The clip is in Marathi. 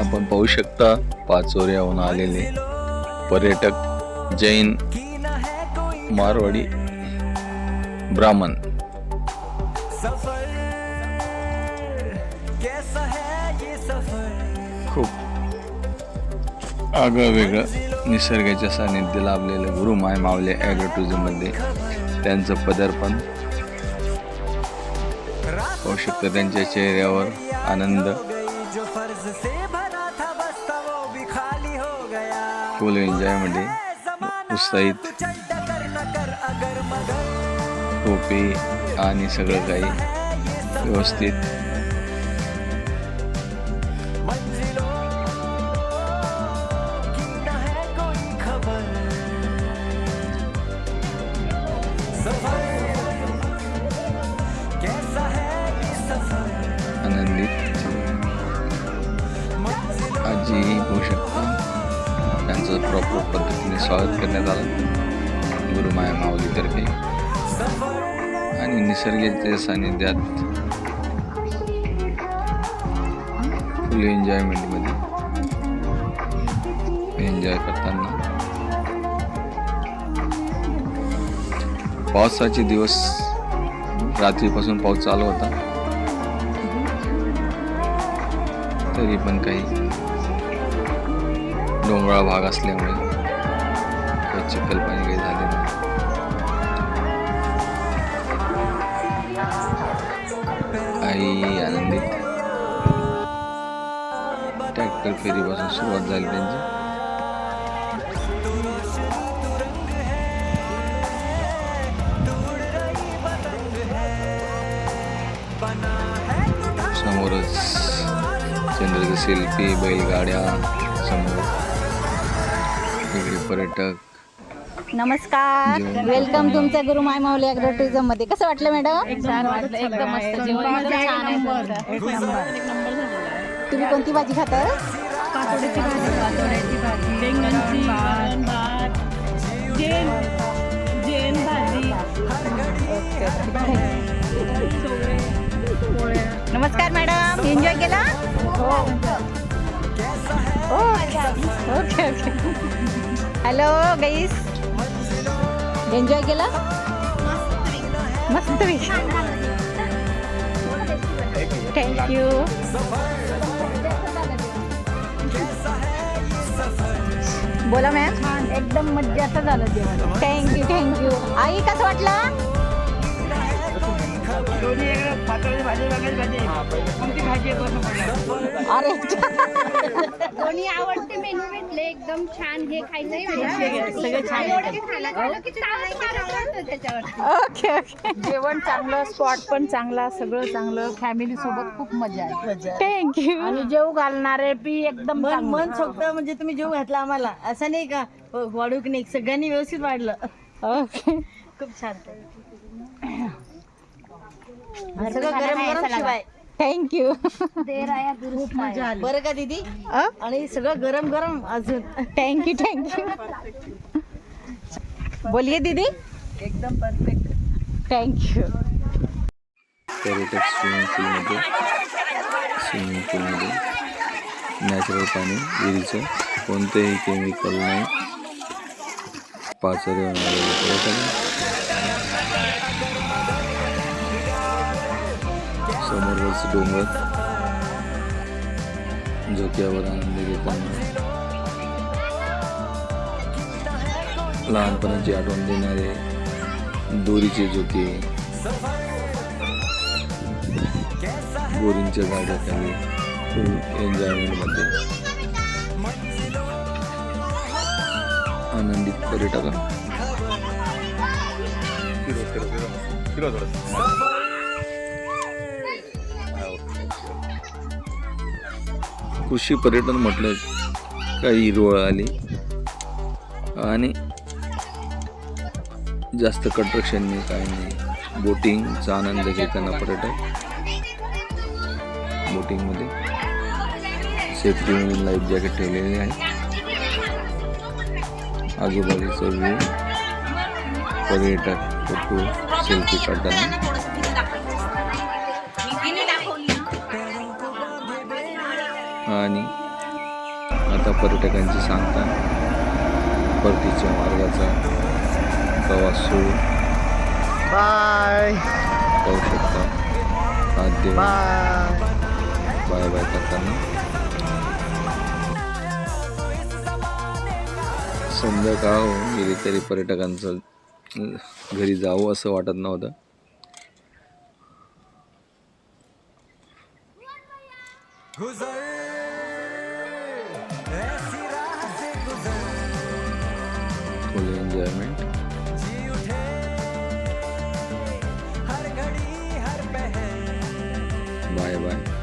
आपण पाहू शकता पाचोऱ्याहून आलेले. पर्यटक जैन मारवाडी ब्राह्मण. खूप आगळं वेगळं निसर्गाच्या सानिध्य लाभलेलं गुरु माय मावले ॲग्रोटुरिझममध्ये त्यांचं पदार्पण. पाहू शकता त्यांच्या चेहऱ्यावर आनंद. फुल एन्जॉयमध्ये उत्साहित. टोपी आणि सगळं काही व्यवस्थित. स्वागत करण्यात आलं. गुरुमाया माऊलीतर्फे. आणि निसर्गाच्या सानिध्यात फुल एन्जॉयमेंटमध्ये एन्जॉय करताना. पावसाचे दिवस रात्रीपासून पाऊस चालू होता. तरी पण काही डोंगराळ भाग असल्यामुळे चिखल पाणी काही झाले नाही. आई आनंदी. ट्रॅक्टर फेरीपासून सुरुवात झाली त्यांची. समोरच चंद्राचे शिल्पी बैलगाड्या समोर. वेगळे पर्यटक. नमस्कार. वेलकम तुमच्या गुरु माय माऊली अॅग्रो टुरिझममध्ये. कसं वाटलं मॅडम छान वाटलं. एकदम मस्त जेवण. पण छान आहे. तुम्ही कोणती भाजी खाता पातोड्याची भाजी. पातोड्याची भाजी. बेंगनची वरण भात. जैन. जैन भाजी. चवळे, पोळ्या नमस्कार मॅडम एन्जॉय केला? Okay okay. Hello guys enjoy केला? मस्त थँक्यू बोला मॅम एकदम मज्जाचं झालं जेवण. थँक्यू थँक्यू आई कसं वाटलं? अरे. दोन्ही आवडते मेनू भेटले एकदम छान हे खायचं सगळं छान ओके ओके. जेवण चांगलं स्पॉट पण चांगला सगळं चांगलं फॅमिली सोबत खूप मजा आहे. थँक्यू आणि जेव घालणारे पी एकदम मन सोक्त म्हणजे तुम्ही जीव घातला आम्हाला. असं नाही का? हो, वाढू की नाही. सगळ्यांनी व्यवस्थित वाढलं. ओके. खूप छान. सगळं गरम गरम शिवाय. थँक्यू खूप मजा आली. बरं का दीदी? अ? आणि सगळं गरम गरम अजून. थँक्यू थँक्यू बोलिए दीदी? एकदम परफेक्ट थँक्यू पर्यटक स्विमिंग पूलमध्ये स्विमिंग पूलमध्ये नॅचरल पाणी विहिरीचं कोणतेही केमिकल नाही. पाचरे समोरच डोंगर. झोक्यावर आनंद घेताना. लहानपणाची आठवण देणारे दोरीचे झोके बोरिंगच्या गाड्याखाली फुल एन्जॉयमेंटमध्ये आनंदित पर्यटक कृषी पर्यटन म्हटलं काही हिरवळ आली. आणि जास्त कंट्रक्शन नाही काही नाही. बोटिंगचा आनंद घेताना पर्यटक. बोटिंगमध्ये सेफ्टी म्हणून लाईफ जॅकेट ठेवलेले आहे. आजूबाजूचा व्ह्यू पर्यटक फोटो सेल्फी काढताना. आणि आता पर्यटकांची सांगता परतीच्या मार्गाचा प्रवास सुरू. बाय. पाहू शकता. हात देऊन बाय. बाय बाय करताना. संध्याकाळ होऊन गेली तरी पर्यटकांचं घरी जावं असं वाटत नव्हतं. गुजर full enjoyment. Bye bye.